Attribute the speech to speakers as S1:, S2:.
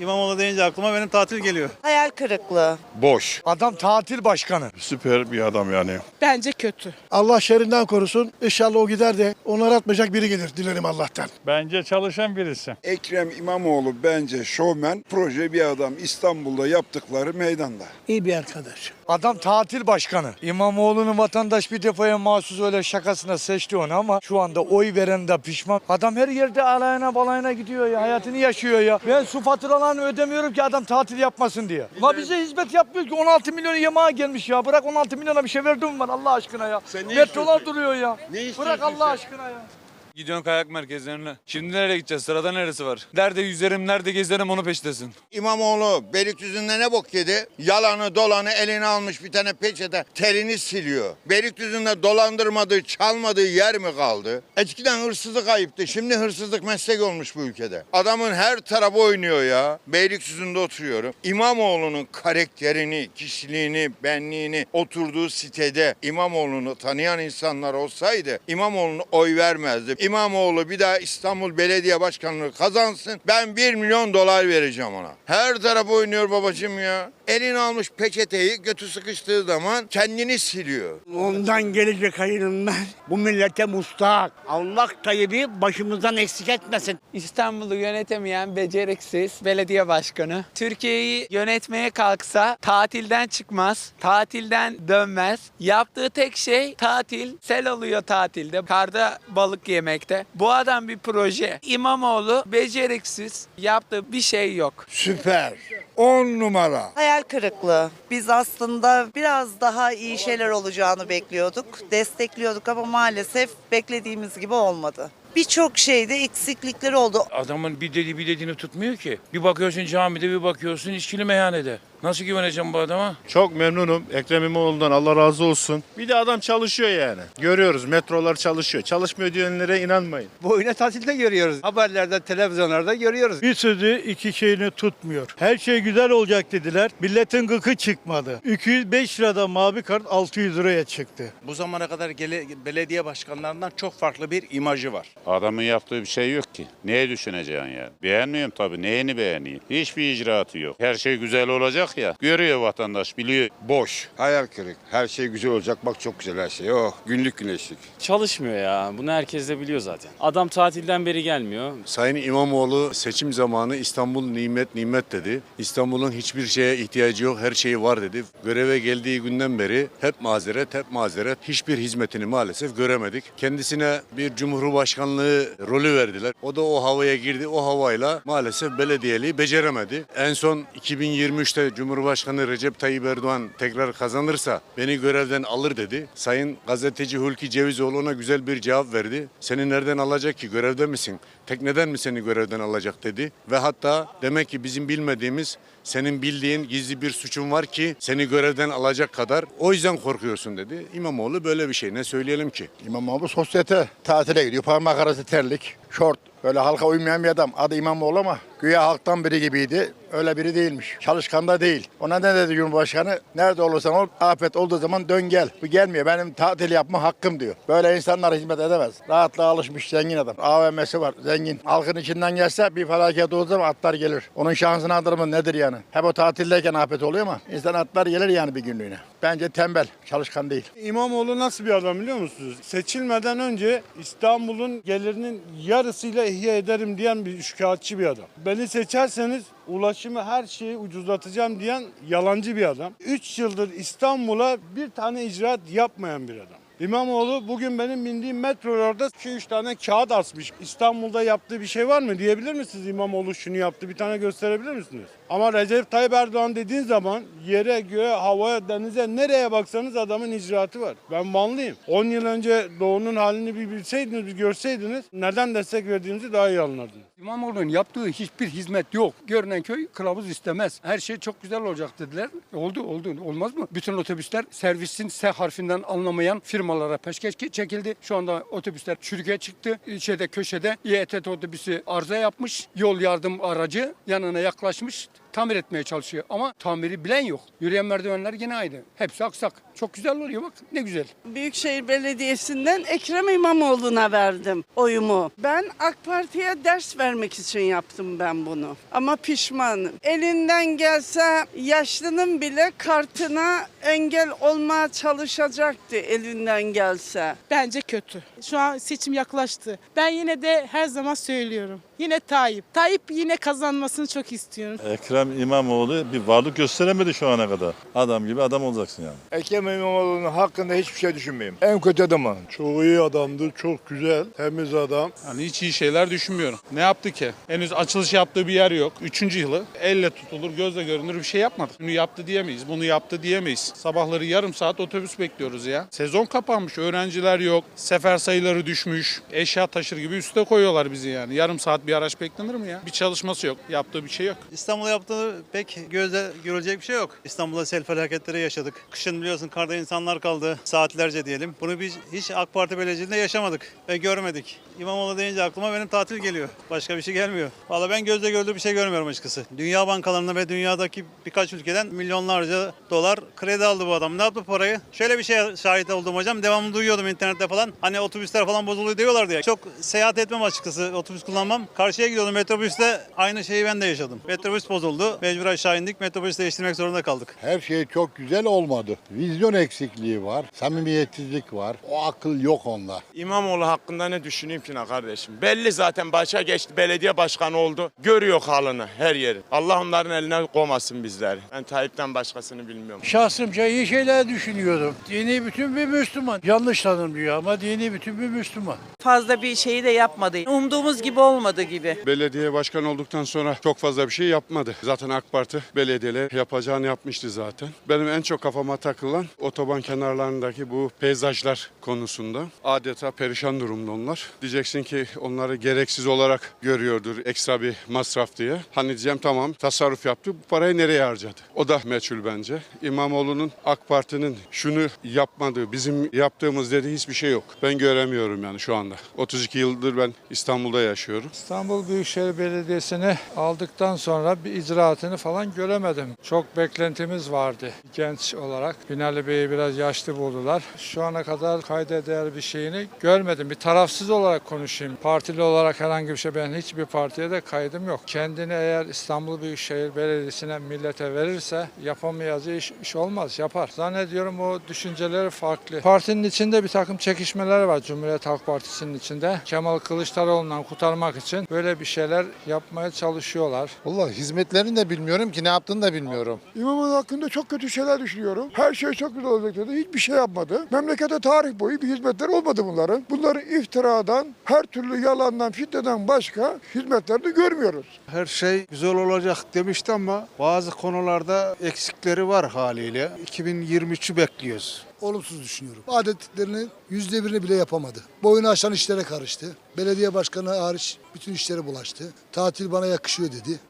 S1: İmamoğlu deyince aklıma benim tatil geliyor.
S2: Hayal kırıklığı.
S3: Boş.
S4: Adam tatil başkanı.
S3: Süper bir adam yani.
S5: Bence kötü.
S6: Allah şerrinden korusun. İnşallah o gider de onu aratmayacak biri gelir. Dilerim Allah'tan.
S1: Bence çalışan birisi.
S7: Ekrem İmamoğlu bence şovmen, proje bir adam. İstanbul'da yaptıkları meydanda.
S6: İyi bir arkadaş.
S4: Adam tatil başkanı. İmamoğlu'nun vatandaş bir defaya mahsus öyle şakasına seçti onu ama şu anda oy veren de pişman. Adam her yerde alayına balayına gidiyor ya. Hayatını yaşıyor ya. Ben su faturalarını ödemiyorum ki adam tatil yapmasın diye. La bize hizmet yapmıyor ki 16 milyon yemeğe gelmiş ya. Bırak 16 milyona bir şey verdim var Allah aşkına ya. Metrolar duruyor ya. Bırak Allah aşkına ya.
S8: Gidiyorsun kayak merkezlerine. Şimdi nereye gideceğiz? Sırada neresi var? Nerede yüzerim, nerede gezerim onu peştesin.
S3: İmamoğlu Beylikdüzü'nde ne bok yedi? Yalanı dolanı eline almış bir tane peçete terini siliyor. Beylikdüzü'nde dolandırmadığı, çalmadığı yer mi kaldı? Eskiden hırsızlık ayıptı. Şimdi hırsızlık meslek olmuş bu ülkede. Adamın her tarafı oynuyor ya. Beylikdüzü'nde oturuyorum. İmamoğlu'nun karakterini, kişiliğini, benliğini oturduğu sitede İmamoğlu'nu tanıyan insanlar olsaydı İmamoğlu'na oy vermezdi. İmamoğlu bir daha İstanbul Belediye Başkanlığı kazansın. Ben 1 milyon dolar vereceğim ona. Her taraf oynuyor babacığım ya. Elini almış peçeteyi götü sıkıştığı zaman kendini siliyor.
S9: Ondan gelecek hayırından bu millete mustak. Allah Tayyip'i başımızdan eksik etmesin.
S5: İstanbul'u yönetemeyen beceriksiz belediye başkanı. Türkiye'yi yönetmeye kalksa tatilden çıkmaz, tatilden dönmez. Yaptığı tek şey tatil, sel oluyor tatilde, karda balık yemekte. Bu adam bir proje. İmamoğlu beceriksiz, yaptığı bir şey yok.
S3: Süper. 10 numara.
S2: Hayal kırıklığı. Biz aslında biraz daha iyi şeyler olacağını bekliyorduk. Destekliyorduk ama maalesef beklediğimiz gibi olmadı. Birçok şeyde eksiklikleri oldu.
S10: Adamın bir dediği bir dediğini tutmuyor ki. Bir bakıyorsun camide bir bakıyorsun içkili meyhanede. Nasıl güveneceğim bu adama?
S11: Çok memnunum Ekrem İmamoğlu'ndan Allah razı olsun. Bir de adam çalışıyor yani. Görüyoruz metrolar çalışıyor. Çalışmıyor diyenlere inanmayın.
S9: Boyuna tatilde görüyoruz. Haberlerde, televizyonlarda görüyoruz.
S6: Bir sözü iki şeyini tutmuyor. Her şey güzel olacak dediler. Milletin gıkı çıkmadı. 205 liradan mavi kart 600 liraya çıktı.
S1: Bu zamana kadar gele, belediye başkanlarından çok farklı bir imajı var.
S11: Adamın yaptığı bir şey yok ki. Neye düşüneceksin yani? Beğenmiyorum tabii. Neyini beğeneyim? Hiçbir icraatı yok. Her şey güzel olacak ya. Görüyor vatandaş biliyor. Boş.
S3: Hayal kırık. Her şey güzel olacak. Bak çok güzel her şey. Oh günlük güneşlik.
S8: Çalışmıyor ya. Bunu herkes de biliyor zaten. Adam tatilden beri gelmiyor.
S11: Sayın İmamoğlu seçim zamanı İstanbul nimet nimet dedi. İstanbul'un hiçbir şeye ihtiyacı yok, her şeyi var dedi. Göreve geldiği günden beri hep mazeret, hep mazeret. Hiçbir hizmetini maalesef göremedik. Kendisine bir cumhurbaşkanlığı rolü verdiler. O da o havaya girdi. O havayla maalesef belediyeliği beceremedi. En son 2023'te Cumhurbaşkanı Recep Tayyip Erdoğan tekrar kazanırsa beni görevden alır dedi. Sayın gazeteci Hulki Cevizoğlu ona güzel bir cevap verdi. Seni nereden alacak ki görevde misin? Tekneden mi seni görevden alacak dedi. Ve hatta demek ki bizim bilmediğimiz senin bildiğin gizli bir suçun var ki seni görevden alacak kadar o yüzden korkuyorsun dedi. İmamoğlu böyle bir şey ne söyleyelim ki?
S3: İmamoğlu sosyete tatile gidiyor. Parmak arası terlik, şort. Öyle halka uymayan bir adam. Adı İmamoğlu ama güya halktan biri gibiydi. Öyle biri değilmiş. Çalışkan da değil. Ona ne dedi Cumhurbaşkanı? Nerede olursan ol, afet olduğu zaman dön gel. Bu gelmiyor. Benim tatil yapma hakkım diyor. Böyle insanlar hizmet edemez. Rahatlığa alışmış zengin adam. AVM'si var zengin. Halkın içinden gelse bir felaket olduğu zaman atlar gelir. Onun şansına adırımı nedir yani? Hep o tatildeyken afet oluyor ama insan atlar gelir yani bir günlüğüne. Bence tembel, çalışkan değil.
S4: İmamoğlu nasıl bir adam biliyor musunuz? Seçilmeden önce İstanbul'un gelirinin yarısıyla ihya ederim diyen bir şikayetçi bir adam. Beni seçerseniz ulaşımı her şeyi ucuzlatacağım diyen yalancı bir adam. 3 yıldır İstanbul'a bir tane icraat yapmayan bir adam. İmamoğlu bugün benim bindiğim metrolarda 2-3 tane kağıt asmış. İstanbul'da yaptığı bir şey var mı diyebilir misiniz İmamoğlu şunu yaptı bir tane gösterebilir misiniz? Ama Recep Tayyip Erdoğan dediğin zaman yere, göğe, havaya, denize nereye baksanız adamın icraatı var. Ben Vanlıyım. 10 yıl önce Doğu'nun halini bir bilseydiniz, bir görseydiniz neden destek verdiğimizi daha iyi anlardınız.
S9: İmamoğlu'nun yaptığı hiçbir hizmet yok. Görünen köy kılavuz istemez. Her şey çok güzel olacak dediler. Oldu oldu. Olmaz mı? Bütün otobüsler servisin S harfinden anlamayan firmalara peşkeş çekildi. Şu anda otobüsler çürüke çıktı. Şeyde köşede İETT otobüsü arıza yapmış. Yol yardım aracı yanına yaklaşmış tamir etmeye çalışıyor ama tamiri bilen yok. Yürüyen merdivenler yine aynı. Hepsi aksak. Çok güzel oluyor bak ne güzel.
S5: Büyükşehir Belediyesi'nden Ekrem İmamoğlu'na verdim oyumu. Ben AK Parti'ye ders
S2: vermek için yaptım ben bunu. Ama pişmanım. Elinden gelse yaşlının bile kartına engel olmaya çalışacaktı elinden gelse.
S12: Bence kötü. Şu an seçim yaklaştı. Ben yine de her zaman söylüyorum. Yine Tayyip. Tayyip yine kazanmasını çok istiyorum.
S8: Ekrem İmamoğlu bir varlık gösteremedi şu ana kadar. Adam gibi adam olacaksın yani.
S7: Ekrem İmamoğlu'nun hakkında hiçbir şey düşünmeyeyim. En kötü adamı.
S13: Çok iyi adamdı, çok güzel, temiz adam.
S14: Hani hiç iyi şeyler düşünmüyorum. Ne yaptı ki? Henüz açılış yaptığı bir yer yok. Üçüncü yılı. Elle tutulur, gözle görünür bir şey yapmadı. Bunu yaptı diyemeyiz, bunu yaptı diyemeyiz. Sabahları yarım saat otobüs bekliyoruz ya. Sezon kapanmış, öğrenciler yok. Sefer sayıları düşmüş. Eşya taşır gibi üste koyuyorlar bizi yani. Yarım saat bir araç beklenir mi ya? Bir çalışması yok, yaptığı bir şey yok.
S8: İstanbul'da yaptığı pek gözle görülecek bir şey yok. İstanbul'da sel felaketleri yaşadık. Kışın biliyorsun karda insanlar kaldı saatlerce diyelim. Bunu biz hiç AK Parti belediyesinde yaşamadık ve görmedik. İmamoğlu deyince aklıma benim tatil geliyor. Başka bir şey gelmiyor. Valla ben gözle gördüğüm bir şey görmüyorum açıkçası. Dünya bankalarında ve dünyadaki birkaç ülkeden milyonlarca dolar kredi aldı bu adam. Ne yaptı parayı? Şöyle bir şeye şahit oldum hocam. Devamlı duyuyordum internette falan. Hani otobüsler falan bozuluyor diyorlardı ya. Çok seyahat etmem açıkçası. Otobüs kullanmam. Karşıya gidiyordum metrobüste. Aynı şeyi ben de yaşadım. Metrobüs bozuldu. Mecbur aşağı indik. Metrobüs değiştirmek zorunda kaldık.
S7: Her şey çok güzel olmadı. Vizyon eksikliği var, samimiyetsizlik var. O akıl yok onda.
S10: İmamoğlu hakkında ne düşüneyim ki ne kardeşim? Belli zaten başa geçti. Belediye başkanı oldu. Görüyor halını her yeri. Allah onların eline koymasın bizleri. Ben Tayyip'ten başkasını bilmiyorum.
S8: Şahsımca iyi şeyler düşünüyordum. Dini bütün bir Müslüman. Yanlış tanımlıyor ama dini bütün bir Müslüman.
S2: Fazla bir şeyi de yapmadı. Umduğumuz gibi olmadı gibi.
S7: Belediye başkanı olduktan sonra çok fazla bir şey yapmadı. Zaten AK Parti belediyeler yapacağını yapmıştı zaten. Benim en çok kafama takılan otoban kenarlarındaki bu peyzajlar konusunda. Adeta perişan durumda onlar. Diyeceksin ki onları gereksiz olarak görüyordur ekstra bir masraf diye. Hani diyeceğim tamam tasarruf yaptı bu parayı nereye harcadı? O da meçhul bence. İmamoğlu'nun AK Parti'nin şunu yapmadığı, bizim yaptığımız dediği hiçbir şey yok. Ben göremiyorum yani şu anda. 32 yıldır ben İstanbul'da yaşıyorum.
S13: İstanbul Büyükşehir Belediyesi'ni aldıktan sonra bir icraatını falan göremedim. Çok beklentimiz vardı genç olarak. Binali Bey'i biraz yaşlı buldular. Şu ana kadar kayda değer bir şeyini görmedim. Bir tarafsız olarak konuşayım. Partili olarak herhangi bir şey ben hiçbir partiye de kaydım yok. Kendini eğer İstanbul Büyükşehir Belediyesi'ne millete verirse yapamayacağı iş, iş olmaz. Yapar. Zannediyorum o düşünceleri farklı. Partinin içinde bir takım çekişmeler var Cumhuriyet Halk Partisi'nin içinde. Kemal Kılıçdaroğlu'ndan kurtarmak için böyle bir şeyler yapmaya çalışıyorlar.
S7: Vallahi hizmetlerini de bilmiyorum ki ne yaptığını da bilmiyorum.
S4: İmamoğlu hakkında çok kötü şeyler düşünüyorum. Her şey çok güzel olacak dedi. Hiçbir şey yapmadı. Memlekete tarih boyu bir hizmetler olmadı bunların. Bunları iftiradan, her türlü yalandan, fitneden başka hizmetlerini görmüyoruz.
S13: Her şey güzel olacak demişti ama bazı konularda eksikleri var haliyle. 2023'ü bekliyoruz.
S8: Olumsuz düşünüyorum. Adetlerini yüzde birini bile yapamadı. Boyunu aşan işlere karıştı. Belediye başkanı hariç bütün işlere bulaştı. Tatil bana yakışıyor dedi.